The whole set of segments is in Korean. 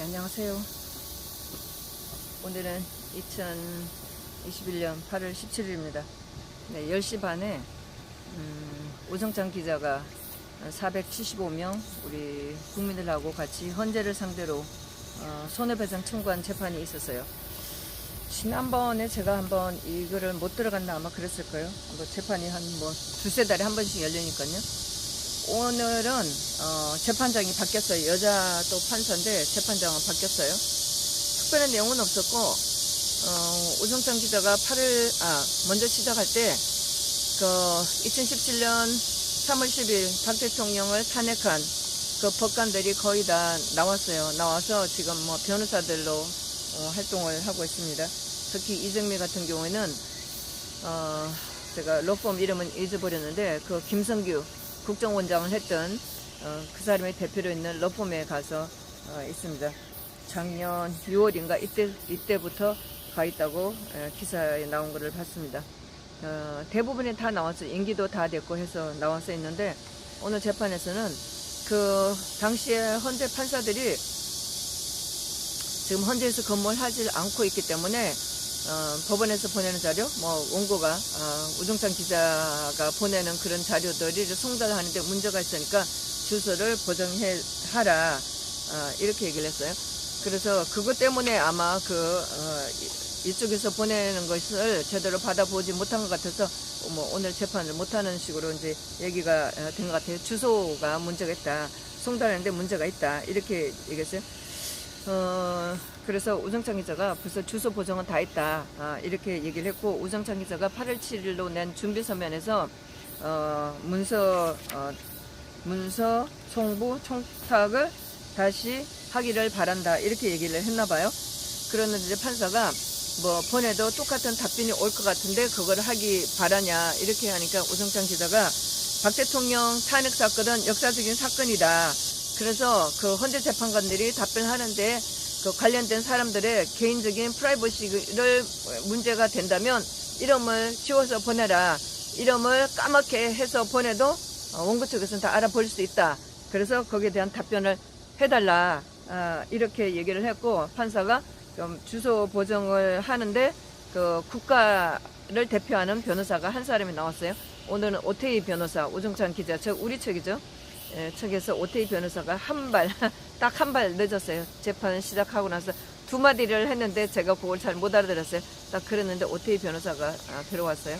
네, 안녕하세요. 오늘은 2021년 8월 17일입니다. 네, 10시 반에 음, 오정찬 기자가 475명 우리 국민들하고 같이 헌재를 상대로 어, 손해배상 청구한 재판이 있었어요. 지난번에 제가 한번 이거를 못 들어갔나 아마 그랬을 거예요. 뭐 재판이 한 뭐 두세 달에 한 번씩 열리니까요. 오늘은 어, 재판장이 바뀌었어요. 여자 또 판사인데 재판장은 바뀌었어요. 특별한 내용은 없었고 어, 오정찬 기자가 8일 아 먼저 시작할 때 그 2017년 3월 10일 박 대통령을 탄핵한 그 법관들이 거의 다 나왔어요. 나와서 지금 뭐 변호사들로 어, 활동을 하고 있습니다. 특히 이정미 같은 경우에는 어, 제가 로펌 이름은 잊어버렸는데 그 김성규 국정원장을 했던 어, 그 사람의 대표로 있는 러펌에 가서 어, 있습니다. 작년 6월인가 이때 이때부터 가 있다고 에, 기사에 나온 것을 봤습니다. 어, 대부분이 다 나왔어요. 임기도 다 됐고 해서 나와서 있는데 오늘 재판에서는 그 당시에 헌재 판사들이 지금 헌재에서 근무를 하지 않고 있기 때문에 어, 법원에서 보내는 자료, 뭐 원고가 어, 우정찬 기자가 보내는 그런 자료들이 송달을 하는데 문제가 있으니까 주소를 보정해 하라 어, 이렇게 얘기를 했어요. 그래서 그것 때문에 아마 그 어, 이- 이쪽에서 보내는 것을 제대로 받아보지 못한 것 같아서 뭐 오늘 재판을 못하는 식으로 이제 얘기가 어, 된것 같아요. 주소가 문제가 있다. 송달하는데 문제가 있다. 이렇게 얘기했어요. 어, 그래서 우정찬 기자가 벌써 주소 보정은 다 했다. 아, 이렇게 얘기를 했고, 우정찬 기자가 8월 7일로 낸 준비 서면에서, 어, 문서, 어, 문서 송부 청탁을 다시 하기를 바란다. 이렇게 얘기를 했나 봐요. 그러는데 판사가 뭐 보내도 똑같은 답변이 올 것 같은데 그걸 하기 바라냐. 이렇게 하니까 우정찬 기자가 박 대통령 탄핵 사건은 역사적인 사건이다. 그래서 그 헌재 재판관들이 답변하는데 그 관련된 사람들의 개인적인 프라이버시를 문제가 된다면 이름을 지워서 보내라. 이름을 까맣게 해서 보내도 어, 원고 측에서는 다 알아볼 수 있다. 그래서 거기에 대한 답변을 해달라. 아, 이렇게 얘기를 했고 판사가 좀 주소 보정을 하는데 그 국가를 대표하는 변호사가 한 사람이 나왔어요. 오늘은 오태희 변호사, 오정찬 기자, 저 우리 측이죠. 예, 측에서 오태희 변호사가 한 발, 딱 한 발 늦었어요. 재판 시작하고 나서 두 마디를 했는데 제가 그걸 잘 못 알아들었어요. 딱 그랬는데 오태희 변호사가 아, 들어왔어요.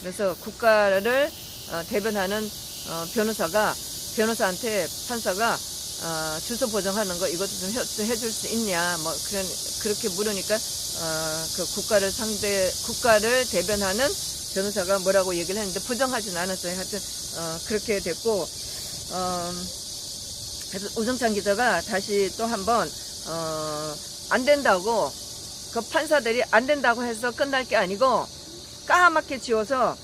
그래서 국가를 어, 대변하는 어, 변호사가 변호사한테 판사가 어, 주소 보정하는 거 이것도 좀 해- 해줄 수 있냐 뭐 그런 그렇게 물으니까 어, 그 국가를 상대 국가를 대변하는 변호사가 뭐라고 얘기를 했는데 부정하진 않았어요. 하여튼 어, 그렇게 됐고 어, 그래서 오정찬 기자가 다시 또 한번 어, 안 된다고 그 판사들이 안 된다고 해서 끝날 게 아니고 까맣게 지워서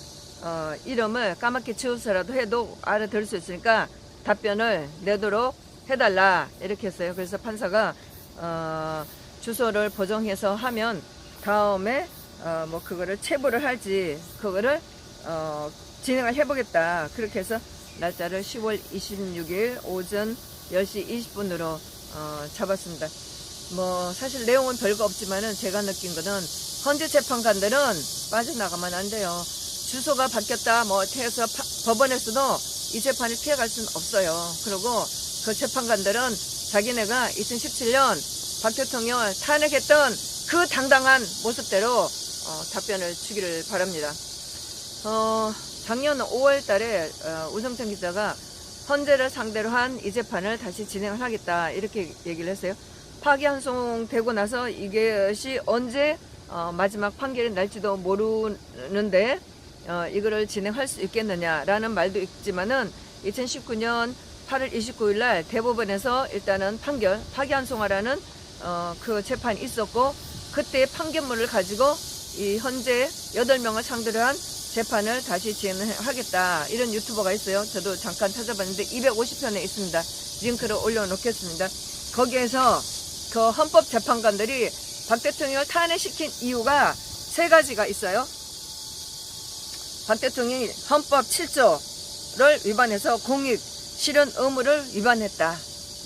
어, 이름을 까맣게 지워서라도 해도 알아들을 수 있으니까 답변을 내도록 해달라 이렇게 했어요. 그래서 판사가 어, 주소를 보정해서 하면 다음에 어, 뭐 그거를 체부를 할지 그거를 어, 진행을 해보겠다. 그렇게 해서 날짜를 10월 26일 오전 10시 20분으로 어, 잡았습니다. 뭐 사실 내용은 별거 없지만은 제가 느낀 거는 헌재 재판관들은 빠져나가면 안 돼요. 주소가 바뀌었다 뭐 해서 파- 법원에서도 이 재판을 피해갈 수는 없어요. 그리고 그 재판관들은 자기네가 2017년 박 대통령을 탄핵했던 그 당당한 모습대로 어, 답변을 주기를 바랍니다. 어, 작년 5월 달에 어, 우정천 기자가 헌재를 상대로 한 이 재판을 다시 진행을 하겠다 이렇게 얘기를 했어요. 파기환송되고 나서 이것이 언제 어, 마지막 판결이 날지도 모르는데 어, 이거를 진행할 수 있겠느냐라는 말도 있지만은 2019년 8월 29일 날 대법원에서 일단은 판결 파기환송하라는 어, 그 재판이 있었고 그때 판결문을 가지고 이 현재 8명을 상대로 한 재판을 다시 진행하겠다 이런 유튜버가 있어요. 저도 잠깐 찾아봤는데 250편에 있습니다. 링크를 올려놓겠습니다. 거기에서 그 헌법재판관들이 박 대통령을 탄핵시킨 이유가 세 가지가 있어요. 박 대통령이 헌법 7조를 위반해서 공익 실현 의무를 위반했다.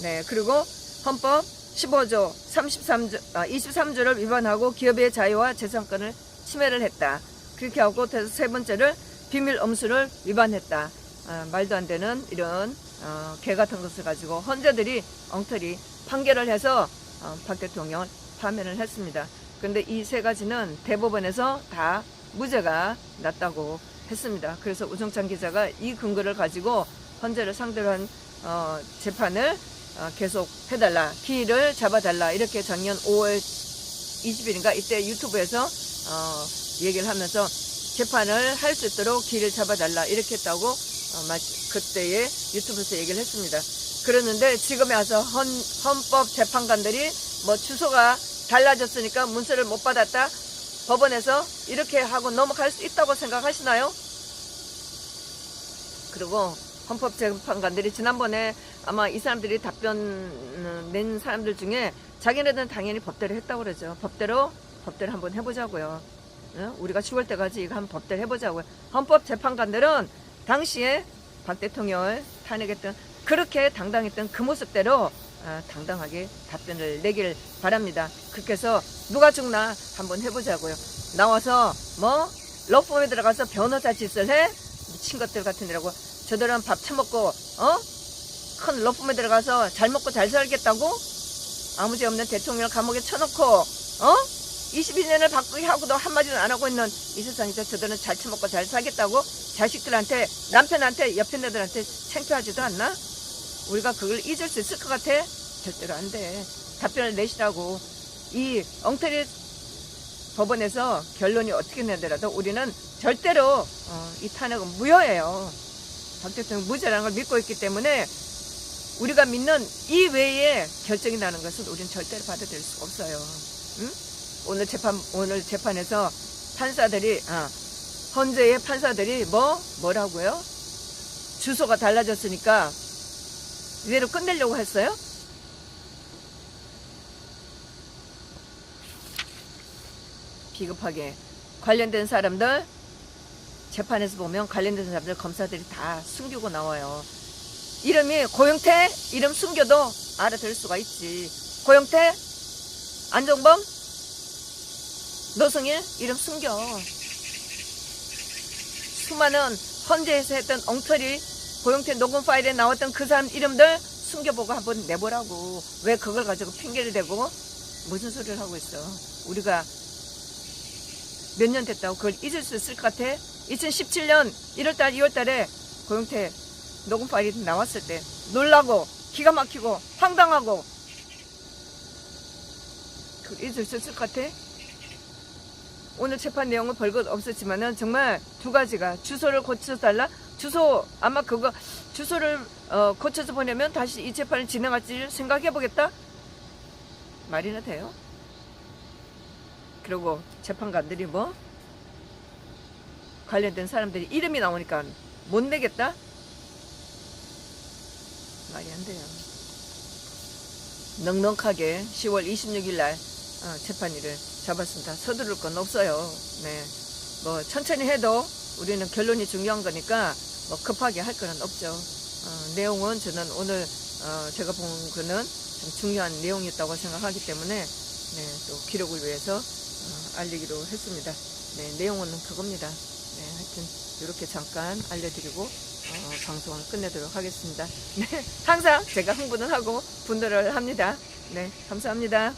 네, 그리고 헌법 15조 33조 아, 23조를 위반하고 기업의 자유와 재산권을 침해를 했다. 그렇게 하고 또세 번째를 비밀 엄수를 위반했다. 아, 말도 안 되는 이런 어, 개 같은 것을 가지고 헌재들이 엉터리 판결을 해서 어, 박 대통령을 파면을 했습니다. 그런데 이 세 가지는 대법원에서 다 무죄가 났다고 했습니다. 그래서 우정찬 기자가 이 근거를 가지고 헌재를 상대로 한 어, 재판을 어, 계속 해달라, 기일을 잡아달라 이렇게 작년 5월 20일인가 이때 유튜브에서 어, 얘기를 하면서 재판을 할 수 있도록 기일을 잡아달라 이렇게 했다고 어, 마- 그때의 유튜브에서 얘기를 했습니다. 그러는데 지금에 와서 헌, 헌법 재판관들이 뭐 주소가 달라졌으니까 문서를 못 받았다 법원에서 이렇게 하고 넘어갈 수 있다고 생각하시나요? 그리고 헌법재판관들이 지난번에 아마 이 사람들이 답변 음, 낸 사람들 중에 자기네들은 당연히 법대로 했다고 그러죠. 법대로 법대로 한번 해보자고요. 응? 우리가 죽을 때까지 이거 한번 법대로 해보자고요. 헌법재판관들은 당시에 박 대통령을 탄핵했던 그렇게 당당했던 그 모습대로 아, 당당하게 답변을 내길 바랍니다. 그렇게 해서 누가 죽나 한번 해보자고요. 나와서 뭐 러펌에 들어가서 변호사 짓을 해 미친 것들 같은 데라고 저들은 밥 처먹고 어? 큰 러펌에 들어가서 잘 먹고 잘 살겠다고? 아무 죄 없는 대통령 감옥에 쳐놓고 어? 22년을 바꾸기 하고도 한마디도 안 하고 있는 이 세상에서 저들은 잘 처먹고 잘 살겠다고 자식들한테 남편한테 옆에 애들한테 창피하지도 않나? 우리가 그걸 잊을 수 있을 것 같아? 절대로 안 돼. 답변을 내시라고. 이 엉터리 법원에서 결론이 어떻게 내더라도 우리는 절대로 어, 이 탄핵은 무효예요. 박 대통령 무죄라는 걸 믿고 있기 때문에 우리가 믿는 이 외에 결정이 나는 것은 우리는 절대로 받아들일 수가 없어요. 응? 오늘 재판 오늘 재판에서 판사들이 아, 헌재의 판사들이 뭐 뭐라고요? 주소가 달라졌으니까 이대로 끝내려고 했어요? 비겁하게 관련된 사람들 재판에서 보면 관련된 사람들 검사들이 다 숨기고 나와요. 이름이 고영태 이름 숨겨도 알아들 수가 있지. 고영태 안정범 노승일 이름 숨겨. 수많은 헌재에서 했던 엉터리 고영태 녹음 파일에 나왔던 그 사람 이름들 숨겨보고 한번 내보라고. 왜 그걸 가지고 핑계를 대고 무슨 소리를 하고 있어. 우리가 몇 년 됐다고 그걸 잊을 수 있을 것 같아? 2017년 1월달, 2월달에 고영태 녹음 파일이 나왔을 때 놀라고 기가 막히고 황당하고 그걸 잊을 수 있을 것 같아? 오늘 재판 내용은 별것 없었지만은 정말 두 가지가 주소를 고쳐달라 주소 아마 그거 주소를 어, 고쳐서 보내면 다시 이 재판을 진행할지 생각해 보겠다 말이나 돼요? 그리고 재판관들이 뭐 관련된 사람들이 이름이 나오니까 못 내겠다 말이 안 돼요. 넉넉하게 10월 26일 날 어, 재판일을 잡았습니다. 서두를 건 없어요. 네. 뭐 천천히 해도 우리는 결론이 중요한 거니까 뭐 급하게 할 거는 없죠. 어, 내용은 저는 오늘 어, 제가 본 거는 좀 중요한 내용이었다고 생각하기 때문에 네, 또 기록을 위해서 어, 알리기로 했습니다. 네, 내용은 그겁니다. 네, 하여튼 이렇게 잠깐 알려드리고 어, 방송을 끝내도록 하겠습니다. 네, 항상 제가 흥분을 하고 분노를 합니다. 네, 감사합니다.